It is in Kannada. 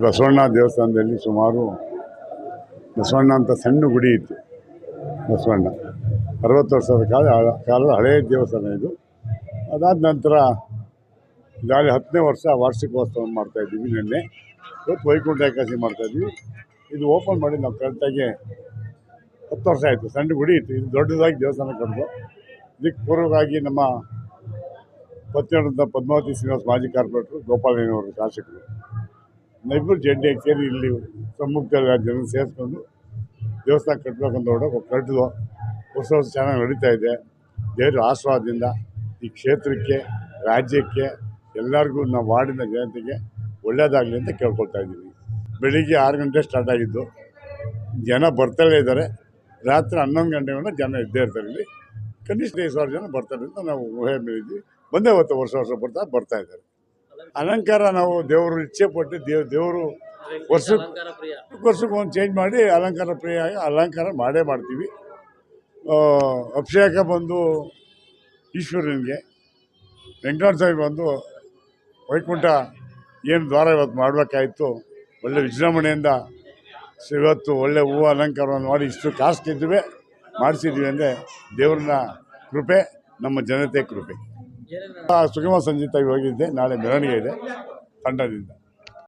ಬಸವಣ್ಣ ದೇವಸ್ಥಾನದಲ್ಲಿ ಸುಮಾರು ಬಸವಣ್ಣ ಅಂತ ಸಣ್ಣ ಗುಡಿ ಇತ್ತು. ಬಸವಣ್ಣ. ಅರವತ್ತು ವರ್ಷದ ಕಾಲ, ಕಾಲದ ಹಳೆಯ ದೇವಸ್ಥಾನ ಇದು. ಅದಾದ ನಂತರ ಜಾಲಿ ಹತ್ತನೇ ವರ್ಷ ವಾರ್ಷಿಕೋತ್ಸವ ಮಾಡ್ತಾ ಇದ್ದೀವಿ ನಿನ್ನೆ. ಇವತ್ತು ವೈಕುಂಠ ಏಕಾದಶಿ ಮಾಡ್ತಾ ಇದ್ವಿ ಇದು ಓಪನ್ ಮಾಡಿ ನಾವು ಕರೆಕ್ಟಾಗಿ ಹತ್ತು ವರ್ಷ ಆಯಿತು. ಸಣ್ಣ ಗುಡಿ ಇತ್ತು. ಇದು ದೊಡ್ಡದಾಗಿ ದೇವಸ್ಥಾನ ಕಂಡು ಇದಕ್ಕೆ ಪೂರ್ವವಾಗಿ ನಮ್ಮ ಪತ್ನಿಯವರಂಥ ಪದ್ಮಾವತಿ ಶ್ರೀನಿವಾಸ ಮಾಜಿ ಕಾರ್ಪೊರೇಟ್ರು, ಗೋಪಾಲಯ್ಯನವರು ಶಾಸಕರು. ನಾವಿಬ್ಬರು ಜಡ್ಡೆ ಕೇರಿ ಇಲ್ಲಿ ಸಮ್ಮುಖ ಜನ ಸೇರಿಸ್ಕೊಂಡು ದೇವಸ್ಥಾನ ಕಟ್ಟಬೇಕಂತ ಹೊರಟು ಕಟ್ಟಿದ್ವು. ವರ್ಷ ವರ್ಷ ಚೆನ್ನಾಗಿ ನಡೀತಾ ಇದೆ. ದೇವರ ಆಶೀರ್ವಾದದಿಂದ ಈ ಕ್ಷೇತ್ರಕ್ಕೆ, ರಾಜ್ಯಕ್ಕೆ ಎಲ್ಲರಿಗೂ ನಾವು ವಾರ್ಡಿನ ಜನತೆಗೆ ಒಳ್ಳೆಯದಾಗಲಿ ಅಂತ ಕೇಳ್ಕೊಳ್ತಾ ಇದ್ದೀವಿ. ಬೆಳಿಗ್ಗೆ ಆರು ಗಂಟೆ ಸ್ಟಾರ್ಟ್ ಆಗಿದ್ದು. ಜನ ಬರ್ತಾಳೆ ಇದ್ದಾರೆ. ರಾತ್ರಿ ಹನ್ನೊಂದು ಗಂಟೆಗಳ ಜನ ಇದ್ದೇ ಇರ್ತಾರೆ ಇಲ್ಲಿ. ಕನಿಷ್ಠ ಐದು ಸಾವಿರ ಜನ ಬರ್ತಾರೆ ಅಂತ ನಾವು ಊಹೆ ಮೇಲಿದ್ವಿ ಬಂದೇ ಹೊತ್ತು ವರ್ಷ ವರ್ಷ ಬರ್ತಾ ಬರ್ತಾ ಇದ್ದಾರೆ. ಅಲಂಕಾರ ನಾವು ದೇವರು ಇಚ್ಛೆ ಪಟ್ಟು ದೇವ್ ದೇವರು ವರ್ಷಕ್ಕೆ ವರ್ಷಕ್ಕೆ ಒಂದು ಚೇಂಜ್ ಮಾಡಿ ಅಲಂಕಾರ ಪ್ರಿಯ ಅಲಂಕಾರ ಮಾಡೇ ಮಾಡ್ತೀವಿ. ಅಭಿಷೇಕ ಬಂದು ಈಶ್ವರನಿಗೆ ವೆಂಕಟ ಸ್ವಾಮಿ ಬಂದು ವೈಕುಂಠ ಏನು ದ್ವಾರ ಇವತ್ತು ಮಾಡಬೇಕಾಯಿತು, ಒಳ್ಳೆ ವಿಜೃಂಭಣೆಯಿಂದ ಇವತ್ತು ಒಳ್ಳೆ ಹೂವು ಅಲಂಕಾರವನ್ನು ಮಾಡಿ ಇಷ್ಟು ಕಾಸ್ಟ್ ಇದ್ದುವೆ ಮಾಡಿಸಿದ್ವಿ ಅಂದರೆ ದೇವ್ರನ್ನ ಕೃಪೆ, ನಮ್ಮ ಜನತೆ ಕೃಪೆ. ಸುಗಮ ಸಂಗೀತ ಹೋಗಿದ್ದೆ ನಾಳೆ ಮೆರವಣಿಗೆ ಇದೆ. ತಂಡದಿಂದ.